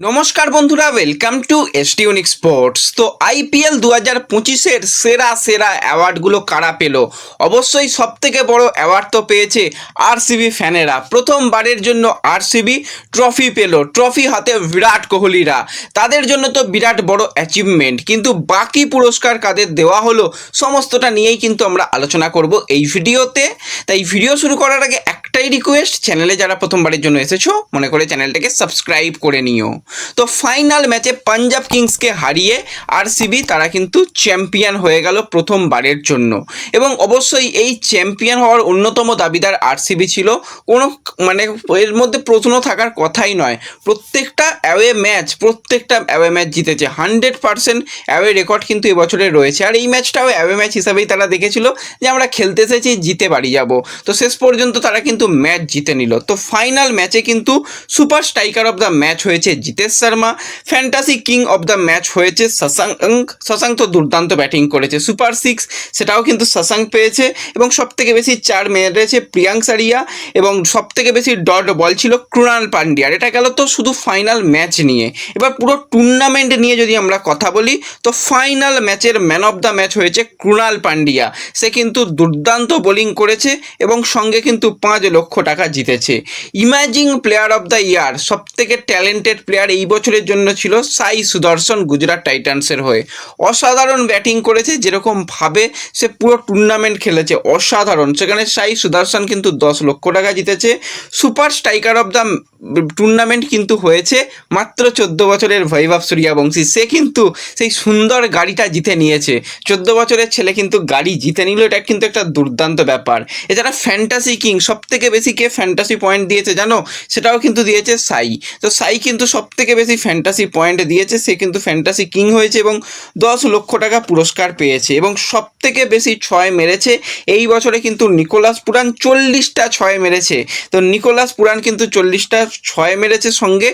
নমস্কার বন্ধুরা welcome to এসটিউনিক স্পোর্টস তো আইপিএল দু হাজার পঁচিশের সেরা সেরা অ্যাওয়ার্ডগুলো কারা পেল? অবশ্যই সব থেকে বড় অ্যাওয়ার্ড তো পেয়েছে আরসিবি ফ্যানেরা প্রথমবারের জন্য আরসিবি ট্রফি পেল। ট্রফি হাতে বিরাট কোহলিরা। তাদের জন্য তো বিরাট বড় অ্যাচিভমেন্ট কিন্তু বাকি পুরস্কার কাদের দেওয়া হলো, সমস্তটা নিয়েই কিন্তু আমরা আলোচনা করব এই ভিডিওতে। তাই ভিডিও শুরু করার আগে একটাই রিকোয়েস্ট চ্যানেলে যারা প্রথমবারের জন্য এসেছ, মনে করে চ্যানেলটাকে সাবস্ক্রাইব করে নিও। তো ফাইনাল ম্যাচে পাঞ্জাব কিংসকে হারিয়ে আরসিবি তারা কিন্তু চ্যাম্পিয়ন হয়ে গেল প্রথমবারের জন্য। এবং অবশ্যই এই চ্যাম্পিয়ন হওয়ার অন্যতম দাবিদার আরসিবি ছিল। কোনো মানে এর মধ্যে প্রশ্ন থাকার কথাই নয়। প্রত্যেকটা অ্যাওয়ে ম্যাচ প্রত্যেকটা অ্যাওয়ে ম্যাচ জিতেছে। হান্ড্রেড পার্সেন্ট অ্যাওয়ে রেকর্ড কিন্তু এবছরে রয়েছে। আর এই ম্যাচটাও অ্যাওয়ে ম্যাচ হিসাবেই তারা দেখেছিল যে আমরা খেলতে এসেছি, জিতে বাড়ি যাব। তো শেষ পর্যন্ত তারা কিন্তু ম্যাচ জিতে নিল। তো ফাইনাল ম্যাচে কিন্তু super striker of the match হয়েছে Jitesh Sharma. Fantasy king of the match হয়েছে শশাঙ্ক। শশাঙ্ক তো দুর্দান্ত ব্যাটিং করেছে। সুপার সিক্স সেটাও কিন্তু শশাঙ্ক পেয়েছে। এবং সব থেকে বেশি চার মেরেছে প্রিয়াঙ্ক সারিয়া। এবং সব থেকে বেশি ডট বল ছিল কৃণাল পান্ডিয়ার এটা গেল তো শুধু ফাইনাল ম্যাচ নিয়ে। এবার পুরো টুর্নামেন্ট নিয়ে যদি আমরা কথা বলি, তো ফাইনাল ম্যাচের ম্যান অফ দ্য ম্যাচ হয়েছে কৃণাল পান্ডিয়া। সে কিন্তু দুর্দান্ত বোলিং করেছে। এবং সঙ্গে কিন্তু পাঁচ লক্ষ টাকা জিতেছে। Amazing player of the year সব থেকে ট্যালেন্টেড প্লেয়ার এই বছরের জন্য ছিল সাই সুদর্শন গুজরাট টাইটান্সের হয়ে। অসাধারণ ব্যাটিং করেছে, যেরকম ভাবে সে পুরো টুর্নামেন্ট খেলেছে, অসাধারণ। সেখানে সাই সুদর্শন কিন্তু দশ লক্ষ টাকা জিতেছে। Super striker of the tournament কিন্তু হয়েছে মাত্র চোদ্দ বছরের ভৈভব সূর্যবংশী সে কিন্তু সেই সুন্দর গাড়িটা জিতে নিয়েছে। চোদ্দ বছরের ছেলে কিন্তু গাড়ি জিতে নিল, এটা কিন্তু একটা দুর্দান্ত ব্যাপার। এছাড়া ফ্যান্টাসি কিং সব থেকে বেশি কে ফ্যান্টাসি পয়েন্ট দিয়েছে জানো? সেটাও কিন্তু দিয়েছে সাই তো সাই কিন্তু সব থেকে বেশি ফ্যান্টাসি পয়েন্ট দিয়েছে, সে কিন্তু ফ্যান্টাসি কিং হয়েছে এবং দশ লক্ষ টাকা পুরস্কার পেয়েছে এবং সব থেকে বেশি ছয় মেরেছে। এই বছরে কিন্তু নিকোলাস পুরান চল্লিশটা ছয় মেরেছে। তো নিকোলাস পুরান কিন্তু চল্লিশটা ছয় মেরেছে সঙ্গে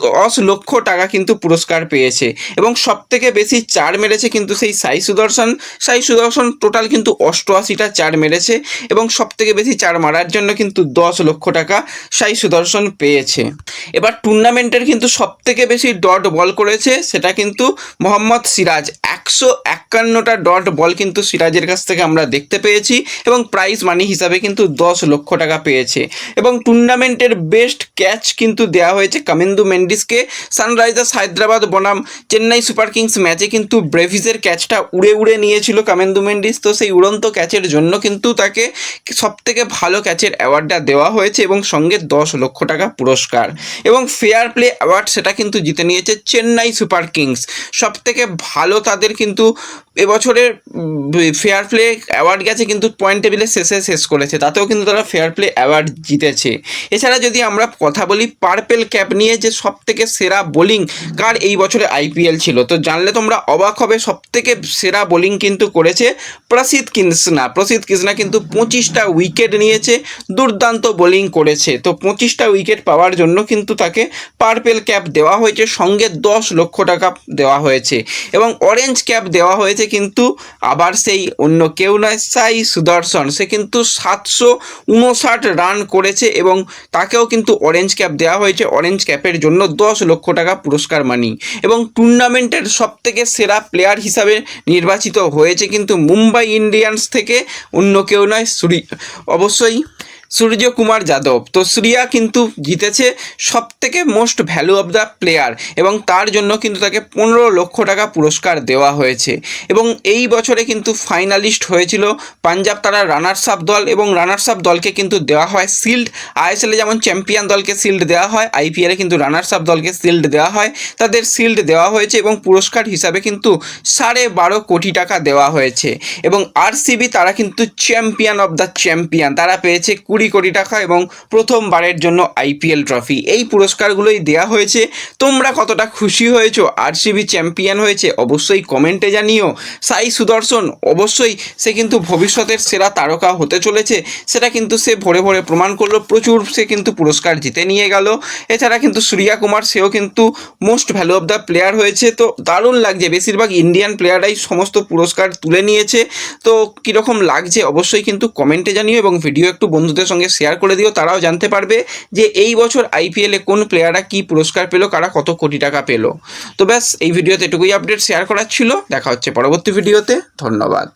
দশ লক্ষ টাকা কিন্তু পুরস্কার পেয়েছে এবং সব থেকে বেশি চার মেরেছে কিন্তু সেই সাই সুদর্শন। সাই সুদর্শন টোটাল কিন্তু অষ্টআশিটা চার মেরেছে এবং সব থেকে বেশি চার মারার জন্য কিন্তু দশ লক্ষ টাকা সাই সুদর্শন পেয়েছে। এবার টুর্নামেন্টের কিন্তু সব থেকে বেশি ডট বল করেছে, সেটা কিন্তু মোহাম্মদ সিরাজ। একশো একান্নটা ডট বল কিন্তু সিরাজের কাছ থেকে আমরা দেখতে পেয়েছি এবং প্রাইজ মানি হিসাবে কিন্তু দশ লক্ষ টাকা পেয়েছে। এবং টুর্নামেন্টের বেস্ট ক্যাচ কিন্তু দেওয়া হয়েছে কামেন্দু মেন্ডিসকে। সানরাইজার্স হায়দ্রাবাদ বনাম চেন্নাই সুপার কিংস ম্যাচে কিন্তু ব্রেভিসের ক্যাচটা উড়ে উড়ে নিয়েছিল কামেন্দু মেন্ডিস। তো সেই উড়ন্ত ক্যাচের জন্য কিন্তু তাকে সব থেকে ভালো ক্যাচের অ্যাওয়ার্ডটা দেওয়া হয়েছে এবং সঙ্গে দশ লক্ষ টাকা পুরস্কার। এবং ফেয়ার প্লে অ্যাওয়ার্ড সেটা কিন্তু জিতে নিয়েছে চেন্নাই সুপার কিংস। সব থেকে ভালো তাদের কিন্তু এবছরের ফেয়ার প্লে অ্যাওয়ার্ড গেছে কিন্তু পয়েন্ট টেবিলে শেষে শেষ করেছে। তাতেও কিন্তু তারা ফেয়ার প্লে অ্যাওয়ার্ড জিতেছে। এছাড়া যদি আমরা কথা বলি পার্পেল ক্যাপ নিয়ে যে সব থেকে সেরা বোলিং কার এই বছরে আইপিএল ছিল? তো জানলে তোমরা অবাক হবে সব থেকে সেরা বোলিং কিন্তু করেছে প্রসিদ্ধ কৃষ্ণা প্রসিদ্ধ কৃষ্ণা কিন্তু পঁচিশটা উইকেট নিয়েছে, দুর্দান্ত বোলিং করেছে। তো পঁচিশটা উইকেট পাওয়ার জন্য কিন্তু তাকে পার্পেল ক্যাপ দেওয়া হয়েছে, সঙ্গে দশ লক্ষ টাকা দেওয়া হয়েছে। এবং অরেঞ্জ ক্যাপ দেওয়া হয়েছে কিন্তু আবার সেই অন্য কেউ নয়, সাই সুদর্শন। সে কিন্তু সাতশো উনষাট রান করেছে এবং তাকেও কিন্তু অরেঞ্জ ক্যাপ দেওয়া হয়েছে। অরেঞ্জ ক্যাপের জন্য দশ লক্ষ টাকা পুরস্কার মানি এবং টুর্নামেন্টের সব থেকে সেরা প্লেয়ার হিসাবে নির্বাচিত হয়েছে কিন্তু মুম্বাই ইন্ডিয়ান্স থেকে অন্য কেউ নয়, সুরি অবশ্যই সূর্যকুমার যাদব। তো শ্রিয়া কিন্তু জিতেছে সব থেকে most value of the player এবং তার জন্য কিন্তু তাকে পনেরো লক্ষ টাকা পুরস্কার দেওয়া হয়েছে। এবং এই বছরে কিন্তু ফাইনালিস্ট হয়েছিল পাঞ্জাব তারা রানার্স আপ দল এবং রানার্স আপ দলকে কিন্তু দেওয়া হয় শিল্ড আইএসএলে যেমন চ্যাম্পিয়ন দলকে শিল্ড দেওয়া হয় আইপিএলে কিন্তু রানার্স আপ দলকে শিল্ড দেওয়া হয়, তাদের শিল্ড দেওয়া হয়েছে এবং পুরস্কার হিসাবে কিন্তু সাড়ে বারো কোটি টাকা দেওয়া হয়েছে। এবং আরসিবি তারা কিন্তু চ্যাম্পিয়ন অফ দ্য চ্যাম্পিয়ন তারা পেয়েছে কুড়ি কোটি টাকা এবং প্রথমবারের জন্য আইপিএল ট্রফি। এই পুরস্কারগুলোই দেওয়া হয়েছে। তোমরা কতটা খুশি হয়েছো? আরসিবি চ্যাম্পিয়ন হয়েছে? অবশ্যই কমেন্টে জানিও। সাই সুদর্শন, অবশ্যই সে কিন্তু ভবিষ্যতের সেরা তারকা হতে চলেছে। সেটা কিন্তু সে ভরে ভরে প্রমাণ করল। প্রচুর সে কিন্তু পুরস্কার জিতে নিয়ে গেল। এছাড়া কিন্তু সূর্যা কুমার, সেও কিন্তু most value of the player হয়েছে। তো দারুণ লাগছে। বেশিরভাগ ইন্ডিয়ান প্লেয়াররাই সমস্ত পুরস্কার তুলে নিয়েছে। তো কীরকম লাগছে? অবশ্যই কিন্তু কমেন্টে জানিও এবং ভিডিও একটু বন্ধুদের বন্ধুদের সঙ্গে শেয়ার করে দিও, তারাও জানতে পারবে যে এই বছর আইপিএলে কোন প্লেয়াররা কি পুরস্কার পেল, কারা কত কোটি টাকা পেল। তো ব্যাস, এই ভিডিওতে এটুকুই আপডেট শেয়ার করার ছিল। দেখা হচ্ছে পরবর্তী ভিডিওতে ধন্যবাদ।